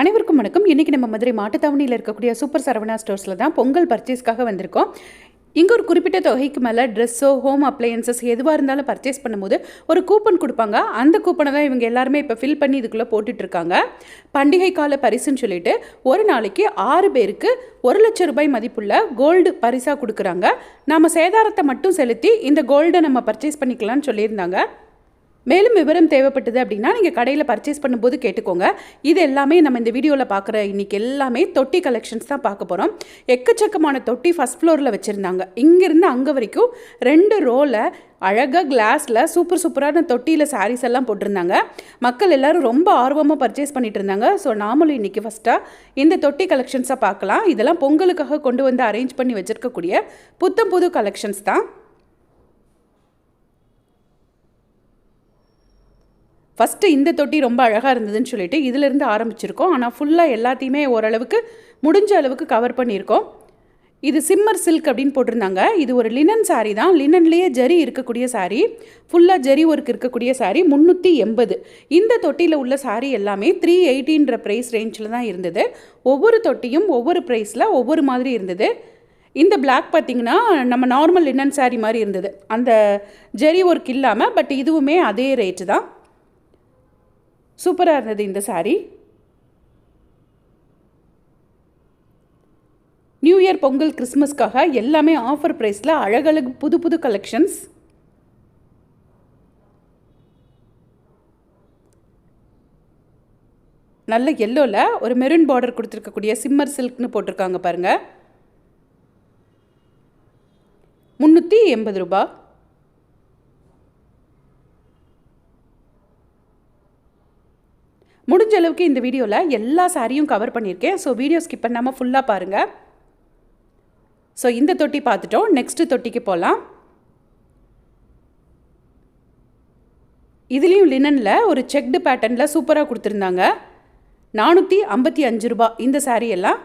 அனைவருக்கும் வணக்கம். இன்றைக்கி நம்ம மதுரை மாட்டுத்தாவணியில் இருக்கக்கூடிய சூப்பர் சரவணா ஸ்டோர்ஸில் தான் பொங்கல் பர்ச்சேஸ்க்காக வந்திருக்கோம். இங்கே ஒரு குறிப்பிட்ட தொகைக்கு மேலே ட்ரெஸ்ஸோ ஹோம் அப்ளையன்சஸ் எதுவாக இருந்தாலும் பர்ச்சேஸ் பண்ணும்போது ஒரு கூப்பன் கொடுப்பாங்க. அந்த கூப்பனை தான் இவங்க எல்லாருமே இப்போ ஃபில் பண்ணி இதுக்குள்ளே போட்டுட்ருக்காங்க பண்டிகை கால பரிசுன்னு சொல்லிட்டு ஒரு நாளைக்கு ஆறு பேருக்கு ஒரு லட்சம் ரூபாய் மதிப்புள்ள கோல்டு பரிசாக கொடுக்குறாங்க. நம்ம சேதாரத்தை மட்டும் செலுத்தி இந்த கோல்டை நம்ம பர்ச்சேஸ் பண்ணிக்கலாம்னு சொல்லியிருந்தாங்க. மேலும் விவரம் தேவைப்பட்டது அப்படின்னா நீங்கள் கடையில் பர்ச்சேஸ் பண்ணும்போது கேட்டுக்கோங்க. இது எல்லாமே நம்ம இந்த வீடியோவில் பார்க்குற இன்றைக்கி எல்லாமே தொட்டி கலெக்ஷன்ஸ் தான் பார்க்க போகிறோம் எக்கச்சக்கமான தொட்டி ஃபஸ்ட் ஃப்ளோரில் வச்சுருந்தாங்க. இங்கேருந்து அங்கே வரைக்கும் ரெண்டு ரோவில் அழகாக கிளாஸில் சூப்பர் சூப்பரான தொட்டியில் சாரீஸ் எல்லாம் போட்டிருந்தாங்க. மக்கள் எல்லாரும் ரொம்ப ஆர்வமாக பர்ச்சேஸ் பண்ணிட்டு இருந்தாங்க. ஸோ நாமளும் இன்றைக்கி ஃபஸ்ட்டாக இந்த தொட்டி கலெக்ஷன்ஸை பார்க்கலாம். இதெல்லாம் பொங்கலுக்காக கொண்டு வந்து அரேஞ்ச் பண்ணி வச்சுருக்கக்கூடிய புத்தம் புது கலெக்ஷன்ஸ் தான். ஃபஸ்ட்டு இந்த தொட்டி ரொம்ப அழகாக இருந்ததுன்னு சொல்லிட்டு இதிலிருந்து ஆரம்பிச்சிருக்கோம். ஆனால் ஃபுல்லாக எல்லாத்தையுமே ஓரளவுக்கு முடிஞ்ச அளவுக்கு கவர் பண்ணியிருக்கோம். இது சிம்மர் சில்க் அப்படின்னு போட்டிருந்தாங்க. இது ஒரு லினன் சாரீ தான். லினன்லேயே ஜரி இருக்கக்கூடிய saree. ஃபுல்லாக ஜரி ஒர்க் இருக்கக்கூடிய சாரீ முந்நூற்றி எண்பது. இந்த தொட்டியில் உள்ள சாரீ எல்லாமே த்ரீ எயிட்டின்ற ப்ரைஸ் ரேஞ்சில் தான் இருந்தது. ஒவ்வொரு தொட்டியும் ஒவ்வொரு ப்ரைஸில் ஒவ்வொரு மாதிரி இருந்தது. இந்த பிளாக் பார்த்திங்கன்னா நம்ம நார்மல் லினன் saree மாதிரி இருந்தது. அந்த ஜெரி ஒர்க் இல்லாமல் பட் இதுவுமே அதே ரேட்டு தான். சூப்பராக இருந்தது இந்த saree. நியூ இயர் பொங்கல் கிறிஸ்மஸ்க்காக எல்லாமே ஆஃபர் ப்ரைஸில் அழகழகு புது புது கலெக்ஷன்ஸ் நல்ல எல்லோவில் ஒரு மெரூன் பார்டர் கொடுத்துருக்கக்கூடிய சிம்மர் சில்க்னு போட்டிருக்காங்க பாருங்கள் முந்நூற்றி எண்பது ரூபாய். முடிஞ்ச அளவுக்கு இந்த வீடியோவில் எல்லா சாரியும் கவர் பண்ணியிருக்கேன். ஸோ வீடியோ ஸ்கிப் பண்ணாமல் ஃபுல்லாக பாருங்கள் ஸோ இந்த தொட்டி பார்த்துட்டோம். நெக்ஸ்ட்டு தொட்டிக்கு போகலாம் இதுலேயும் லினனில் ஒரு செக்டு பேட்டர்னில் சூப்பராக கொடுத்துருந்தாங்க. நானூற்றி ஐம்பத்தி அஞ்சு ரூபா இந்த saree எல்லாம்.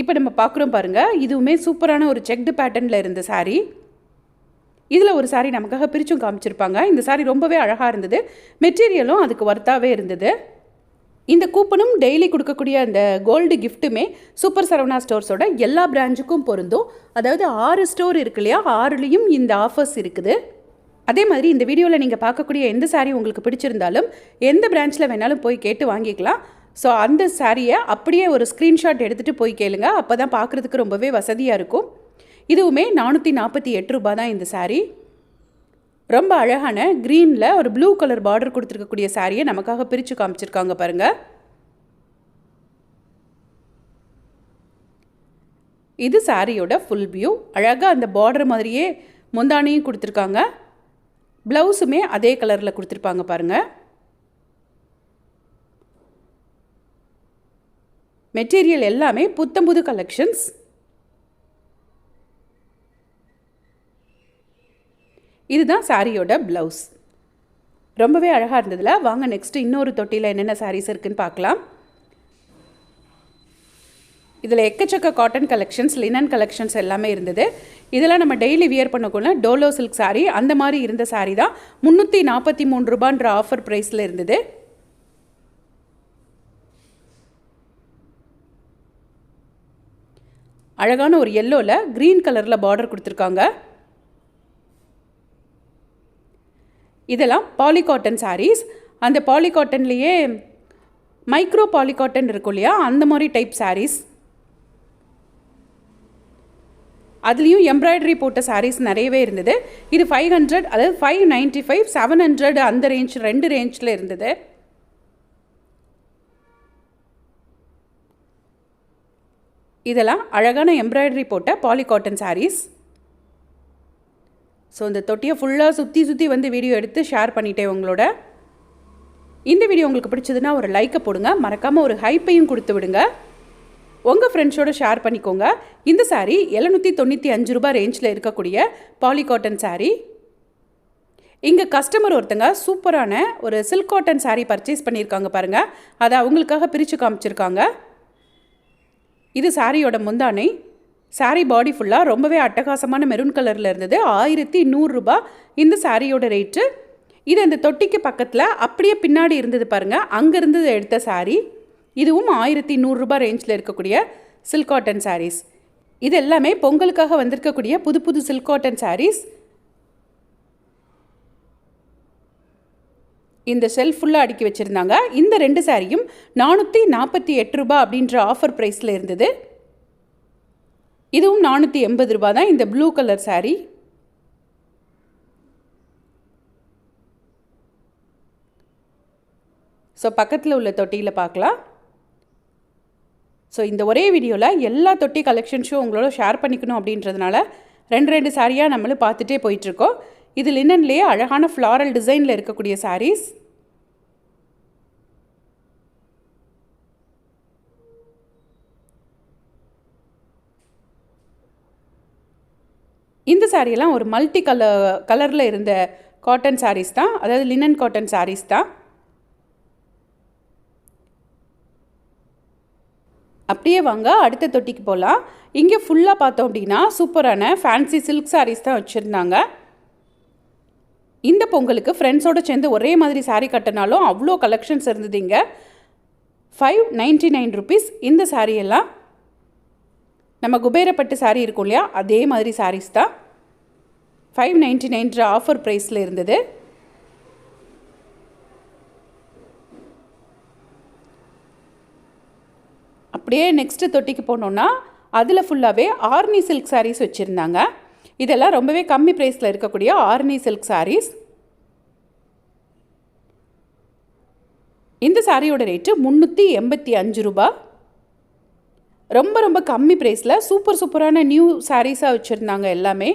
இப்போ நம்ம பார்க்குறோம் பாருங்கள் இதுவுமே சூப்பரான ஒரு செக்டு பேட்டர்னில் இருந்த சாரீ இதில் ஒரு சாரீ நமக்காக பிரிச்சும் காமிச்சிருப்பாங்க. இந்த சாரீ ரொம்பவே அழகாக இருந்தது. மெட்டீரியலும் அதுக்கு ஒர்த்தாகவே இருந்தது. இந்த கூப்பனும் டெய்லி கொடுக்கக்கூடிய அந்த கோல்டு கிஃப்ட்டுமே சூப்பர் சரவணா ஸ்டோர்ஸோட எல்லா பிரான்ச்சுக்கும் பொருந்தும். அதாவது ஆறு ஸ்டோர் இருக்கு இல்லையா? ஆறுலேயும் இந்த ஆஃபர்ஸ் இருக்குது. அதே மாதிரி இந்த வீடியோவில் நீங்கள் பார்க்கக்கூடிய எந்த சாரீ உங்களுக்கு பிடிச்சிருந்தாலும் எந்த பிரான்ச்சில் வேணாலும் போய் கேட்டு வாங்கிக்கலாம். ஸோ அந்த சாரியை அப்படியே ஒரு ஸ்க்ரீன்ஷாட் எடுத்துகிட்டு போய் கேளுங்க. அப்போ தான் பார்க்குறதுக்கு ரொம்பவே வசதியாக இருக்கும். இதுவுமே நானூற்றி நாற்பத்தி எட்டு ரூபா தான் இந்த சாரீ ரொம்ப அழகான க்ரீனில் ஒரு ப்ளூ கலர் பார்டர் கொடுத்துருக்கக்கூடிய சாரியை நமக்காக பிரித்து காமிச்சிருக்காங்க பாருங்கள் இது சாரியோட ஃபுல் வியூ அழகாக அந்த பார்டர் மாதிரியே முந்தானையும் கொடுத்துருக்காங்க. ப்ளவுஸுமே அதே கலரில் கொடுத்துருப்பாங்க பாருங்கள் மெட்டீரியல் எல்லாமே புத்தம்புது கலெக்ஷன்ஸ் இதுதான் சாரியோட ப்ளவுஸ் ரொம்பவே அழகாக இருந்ததில். வாங்க நெக்ஸ்ட்டு இன்னொரு தொட்டியில் என்னென்ன சாரீஸ் இருக்குன்னு பார்க்கலாம். இதில் எக்கச்சக்க காட்டன் கலெக்ஷன்ஸ் லினன் கலெக்ஷன்ஸ் எல்லாமே இருந்தது. இதெல்லாம் நம்ம டெய்லி வியர் பண்ணக்குள்ள டோலோ சில்க் சாரீ அந்த மாதிரி இருந்த சாரீ தான். முந்நூற்றி நாற்பத்தி மூணு ரூபான்ற ஆஃபர் ப்ரைஸில் இருந்தது. அழகான ஒரு எல்லோவில் க்ரீன் கலரில் பார்டர் கொடுத்துருக்காங்க. இதெல்லாம் பாலிகாட்டன் சாரீஸ் அந்த பாலிகாட்டன்லேயே மைக்ரோ பாலிகாட்டன் இருக்கும் இல்லையா? அந்த மாதிரி டைப் சாரீஸ் அதுலேயும் எம்ப்ராய்டரி போட்ட சாரீஸ் நிறையவே இருந்தது. இது ஃபைவ் ஹண்ட்ரட் அதாவது five ninety five seven hundred அந்த ரேஞ்ச் ரெண்டு ரேஞ்சில் இருந்தது. இதெல்லாம் அழகான எம்ப்ராய்டரி போட்ட பாலிகாட்டன் சாரீஸ் ஸோ இந்த தொட்டியை ஃபுல்லாக சுற்றி சுற்றி வந்து வீடியோ எடுத்து ஷேர் பண்ணிட்டேன் உங்களோட. இந்த வீடியோ உங்களுக்கு பிடிச்சதுன்னா ஒரு லைக்கை போடுங்க. மறக்காமல் ஒரு ஹைப்பையும் கொடுத்து விடுங்க. உங்கள் ஃப்ரெண்ட்ஸோட ஷேர் பண்ணிக்கோங்க. இந்த சாரீ எழுநூற்றி தொண்ணூற்றி அஞ்சு ரூபாய் ரேஞ்சில் இருக்கக்கூடிய பாலிகாட்டன் சாரீ இங்கே கஸ்டமர் ஒருத்தங்க சூப்பரான ஒரு சில்க் காட்டன் சாரீ பர்ச்சேஸ் பண்ணியிருக்காங்க பாருங்கள் அதை அவங்களுக்காக பிரித்து காமிச்சிருக்காங்க. இது சாரியோட முந்தானை. சாரீ பாடி ஃபுல்லாக ரொம்பவே அட்டகாசமான மெரூன் கலரில் இருந்தது. ஆயிரத்தி நூறுரூபா இந்த சாரியோட ரேட்டு இது அந்த தொட்டிக்கு பக்கத்தில் அப்படியே பின்னாடி இருந்தது பாருங்கள் அங்கேருந்து எடுத்த சாரீ இதுவும் ஆயிரத்தி நூறுரூபா ரேஞ்சில் இருக்கக்கூடிய சில்க் காட்டன் sarees. இது எல்லாமே பொங்கலுக்காக வந்திருக்கக்கூடிய புது புது சில்க் காட்டன் சாரீஸ் இந்த ஷெல்ஃப் ஃபுல்லாக அடுக்கி வச்சுருந்தாங்க. இந்த ரெண்டு சாரியும் நானூற்றி நாற்பத்தி எட்டு ரூபா அப்படின்ற ஆஃபர் ப்ரைஸில் இருந்தது. இதுவும் நானூற்றி எண்பது ரூபா தான். இந்த ப்ளூ கலர் சாரீ ஸோ பக்கத்தில் உள்ள தொட்டியில் பார்க்கலாம். ஸோ இந்த ஒரே வீடியோவில் எல்லா தொட்டி கலெக்ஷன்ஸும் உங்களோட ஷேர் பண்ணிக்கணும் அப்படின்றதுனால ரெண்டு ரெண்டு சாரியாக நம்மளும் பார்த்துட்டே போயிட்டுருக்கோம் இது லினன்லேயே அழகான ஃப்ளாரல் டிசைனில் இருக்கக்கூடிய சாரீஸ் இந்த சாரியெல்லாம் ஒரு மல்டி கலர் கலரில் இருந்த காட்டன் சாரீஸ் தான். அதாவது லினன் காட்டன் சாரீஸ் தான். அப்படியே வாங்க அடுத்த தொட்டிக்கு போகலாம் இங்கே ஃபுல்லாக பார்த்தோம் அப்படின்னா சூப்பரான ஃபேன்சி சில்க் சாரீஸ் தான் வச்சுருந்தாங்க. இந்த பொங்கலுக்கு ஃப்ரெண்ட்ஸோடு சேர்ந்து ஒரே மாதிரி சாரீ கட்டினாலும் அவ்வளோ கலெக்ஷன்ஸ் இருந்தது இங்கே. ஃபைவ் நைன்ட்டி நைன் ருபீஸ் இந்த சாரீ எல்லாம். நம்ம குபேரப்பட்டு saree இருக்கும் இல்லையா? அதே மாதிரி சாரீஸ் தான். ஃபைவ் நைன்ட்டி நைன்ற ஆஃபர் ப்ரைஸில் இருந்தது. அப்படியே நெக்ஸ்ட்டு தொட்டிக்கு போனோன்னா அதில் ஃபுல்லாகவே ஆர்னி சில்க் சாரீஸ் வச்சுருந்தாங்க. இதெல்லாம் ரொம்பவே கம்மி ப்ரைஸில் இருக்கக்கூடிய ஆர்னி சில்க் சாரீஸ் இந்த சாரியோட ரேட்டு முந்நூற்றி எண்பத்தி அஞ்சு ரூபாய். ரொம்ப ரொம்ப கம்மி ப்ரைஸில் சூப்பர் சூப்பரான நியூ சாரீஸாக வச்சுருந்தாங்க எல்லாமே.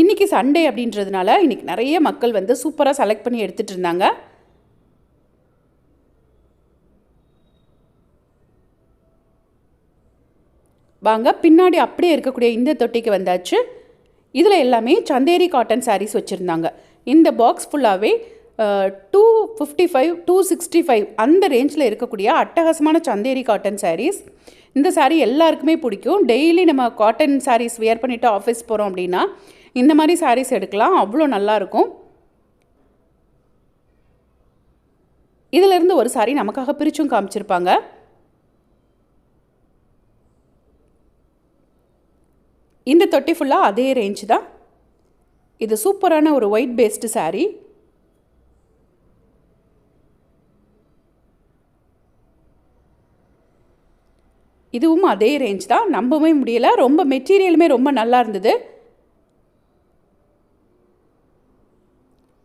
இன்றைக்கி சண்டே அப்படின்றதுனால இன்றைக்கி நிறைய மக்கள் வந்து சூப்பராக செலக்ட் பண்ணி எடுத்துகிட்டு இருந்தாங்க. வாங்க பின்னாடி அப்படியே இருக்கக்கூடிய இந்த தொட்டிக்கு வந்தாச்சு. இதில் எல்லாமே சந்தேரி காட்டன் சாரீஸ் வச்சுருந்தாங்க. இந்த பாக்ஸ் ஃபுல்லாகவே two fifty five two sixty five அந்த ரேஞ்சில் இருக்கக்கூடிய அட்டகாசமான சந்தேரி காட்டன் சாரீஸ் இந்த சாரீ எல்லாருக்குமே பிடிக்கும். டெய்லி நம்ம காட்டன் சாரீஸ் வியர் பண்ணிவிட்டு ஆஃபீஸ் போகிறோம் அப்படின்னா இந்த மாதிரி சாரீஸ் எடுக்கலாம். அவ்வளோ நல்லாயிருக்கும் இதிலிருந்து ஒரு சாரி நமக்காக பிரிச்சும் காமிச்சிருப்பாங்க. இந்த தொட்டி ஃபுல்லாக அதே ரேஞ்சு தான். இது சூப்பரான ஒரு ஒயிட் பேஸ்டு சாரீ இதுவும் அதே ரேஞ்ச் தான். நம்பவே முடியல. ரொம்ப மெட்டீரியலுமே ரொம்ப நல்லா இருந்தது.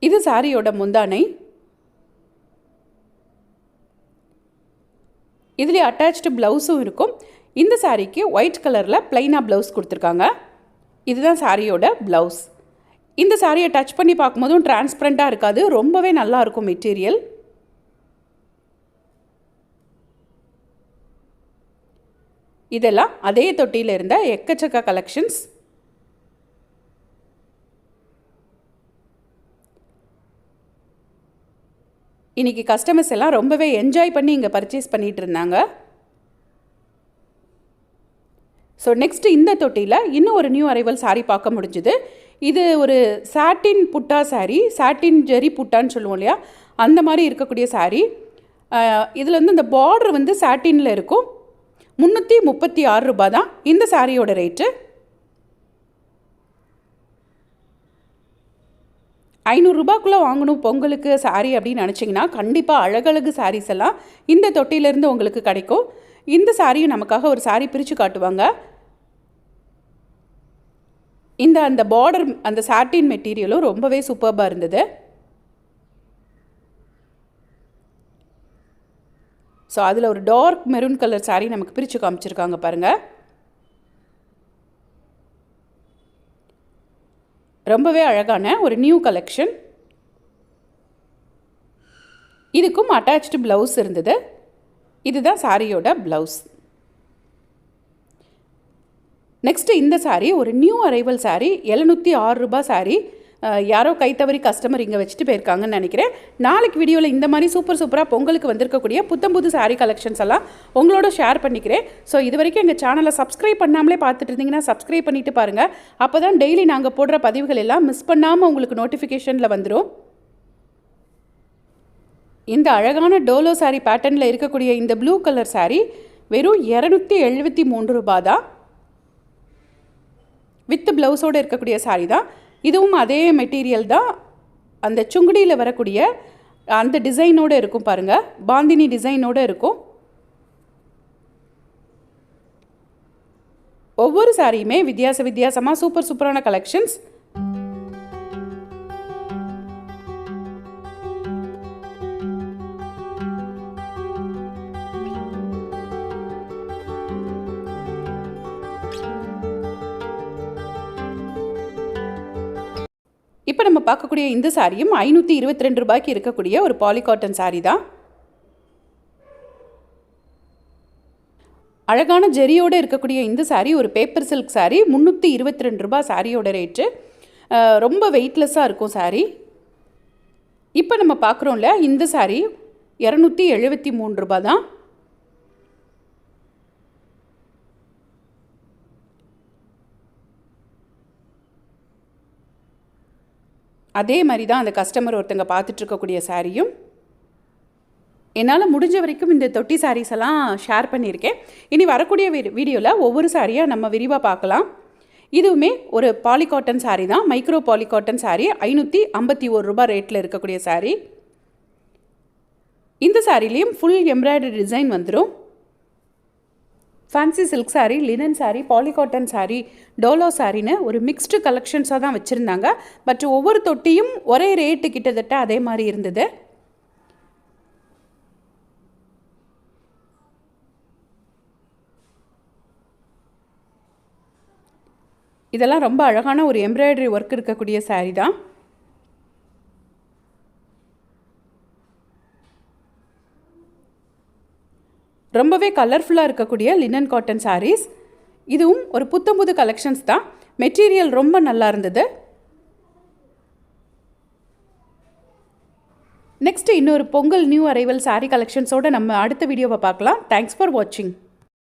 இது சாரியோட முந்தானை. இதுலேயே அட்டாச்டு ப்ளவுஸும் இருக்கும். இந்த சாரீக்கு ஒயிட் கலரில் ப்ளைனாக ப்ளவுஸ் கொடுத்துருக்காங்க. இதுதான் சாரியோட ப்ளவுஸ் இந்த சாரியை டச் பண்ணி பார்க்கும்போதும் டிரான்ஸ்பரண்ட்டாக இருக்காது. ரொம்பவே நல்லாயிருக்கும் மெட்டீரியல் இதெல்லாம் அதே தொட்டியில் இருந்த எக்கச்சக்க கலெக்ஷன்ஸ் இன்றைக்கி கஸ்டமர்ஸ் எல்லாம் ரொம்பவே என்ஜாய் பண்ணி இங்கே பர்ச்சேஸ் பண்ணிகிட்டு இருந்தாங்க. ஸோ நெக்ஸ்ட் இந்த தொட்டியில் இன்னும் ஒரு நியூ அரைவல் சாரீ பார்க்க முடிஞ்சுது. இது ஒரு சாட்டின் புட்டா சாரீ சாட்டின் ஜெரி புட்டான்னு சொல்லுவோம் இல்லையா? அந்த மாதிரி இருக்கக்கூடிய சாரீ இதில் வந்து இந்த பார்டர் வந்து சாட்டினில் இருக்கும். முந்நூற்றி முப்பத்தி ஆறு ரூபா தான் இந்த சாரியோட ரேட்டு. ஐநூறுரூபாக்குள்ளே வாங்கணும் பொங்கலுக்கு சாரி அப்படின்னு நினச்சிங்கன்னா கண்டிப்பாக அழகழகு சாரீஸ் எல்லாம் இந்த தொட்டியிலேருந்து உங்களுக்கு கிடைக்கும். இந்த சாரியும் நமக்காக ஒரு சாரி பிரித்து காட்டுவாங்க. இந்த அந்த பார்டர் அந்த சாட்டின் மெட்டீரியலும் ரொம்பவே சூப்பர்பாக இருந்தது. ஸோ அதில் ஒரு டார்க் மெரூன் கலர் சாரீ நமக்கு பிரித்து காமிச்சிருக்காங்க பாருங்கள் ரொம்பவே அழகான ஒரு நியூ கலெக்ஷன் இதுக்கும் அட்டாச்டு ப்ளவுஸ் இருந்தது. இதுதான் சாரியோட ப்ளவுஸ் நெக்ஸ்ட்டு இந்த சாரீ ஒரு நியூ அரைவல் சாரீ எழுநூற்றி ஆறு ரூபாய் சாரீ யாரோ கை தவறி கஸ்டமர் இங்கே வச்சுட்டு போயிருக்காங்கன்னு நினைக்கிறேன். நாளைக்கு வீடியோவில் இந்த மாதிரி சூப்பர் சூப்பராக பொங்கலுக்கு வந்திருக்கக்கூடிய புத்தம் புது சாரீ கலெக்ஷன்ஸ் எல்லாம் உங்களோட ஷேர் பண்ணிக்கிறேன். ஸோ இது வரைக்கும் எங்கள் சேனலை சப்ஸ்கிரைப் பண்ணாமலே பார்த்துட்டு இருந்தீங்கன்னா சப்ஸ்கிரைப் பண்ணிட்டு பாருங்கள் அப்போ தான் டெய்லி நாங்கள் போடுற பதிவுகள் எல்லாம் மிஸ் பண்ணாமல் உங்களுக்கு நோட்டிஃபிகேஷனில் வந்துடும் இந்த அழகான டோலோ saree பேட்டர்னில் இருக்கக்கூடிய இந்த ப்ளூ கலர் saree வெறும் இரநூத்தி எழுபத்தி மூன்று ரூபா தான். வித் ப்ளவுஸோடு இருக்கக்கூடிய சாரீ தான். இதுவும் அதே மெட்டீரியல் தான் அந்த சுங்குடியில் வரக்கூடிய அந்த டிசைனோடு இருக்கும் பாருங்கள் பாந்தினி டிசைனோடு இருக்கும். ஒவ்வொரு சாரியுமே வித்தியாச வித்தியாசமாக சூப்பர் சூப்பரான கலெக்ஷன்ஸ் இப்போ நம்ம பார்க்கக்கூடிய இந்த சாரியும் ஐநூற்றி இருபத்தி ரெண்டு ரூபாய்க்கு இருக்கக்கூடிய ஒரு பாலிகாட்டன் சாரீ தான். அழகான ஜெரியோடு இருக்கக்கூடிய இந்த saree ஒரு பேப்பர் சில்க் சாரீ முந்நூற்றி இருபத்தி ரெண்டு ரூபாய் சாரியோட ரேட்டு ரொம்ப வெயிட்லெஸ்ஸாக இருக்கும் சாரீ. இப்போ நம்ம பார்க்குறோம்ல இந்த சாரீ இரநூத்தி எழுபத்தி மூணு ரூபாய் தான். அதே மாதிரி தான் அந்த கஸ்டமர் ஒருத்தங்க பார்த்துட்டு இருக்கக்கூடிய சாரியும் என்னால் முடிஞ்ச வரைக்கும் இந்த தொட்டி சாரீஸ் எல்லாம் ஷேர் பண்ணியிருக்கேன். இனி வரக்கூடிய வீடியோவில் ஒவ்வொரு சாரியாக நம்ம விரிவாக பார்க்கலாம். இதுவுமே ஒரு பாலிகாட்டன் சாரீ தான். மைக்ரோ பாலிகாட்டன் சாரீ ஐநூற்றி ஐம்பத்தி ஒரு ரூபாய் ரேட்டில் இருக்கக்கூடிய சாரீ இந்த சாரிலையும் ஃபுல் எம்ப்ராய்டரி டிசைன் வந்துடும் fancy silk saree linen saree polycotton saree Dolo சாரின்னு ஒரு மிக்ஸ்டு கலெக்ஷன்ஸாக தான் வச்சுருந்தாங்க. பட் ஒவ்வொரு தொட்டியும் ஒரே ரேட்டு கிட்டத்தட்ட அதே மாதிரி இருந்தது. இதெல்லாம் ரொம்ப அழகான ஒரு எம்ப்ராய்டரி ஒர்க் இருக்கக்கூடிய சாரீ தான். ரொம்பவே கலர்ஃபுல்லாக இருக்கக்கூடிய லினன் காட்டன் சாரீஸ் இதுவும் ஒரு புத்தம்புது கலெக்ஷன்ஸ் தான். மெட்டீரியல் ரொம்ப நல்லா இருந்தது. நெக்ஸ்ட் இன்னொரு பொங்கல் நியூ அரைவல் சாரீ கலெக்ஷன்ஸோட நம்ம அடுத்த வீடியோவை பார்க்கலாம். தேங்க்ஸ் ஃபார் வாட்சிங்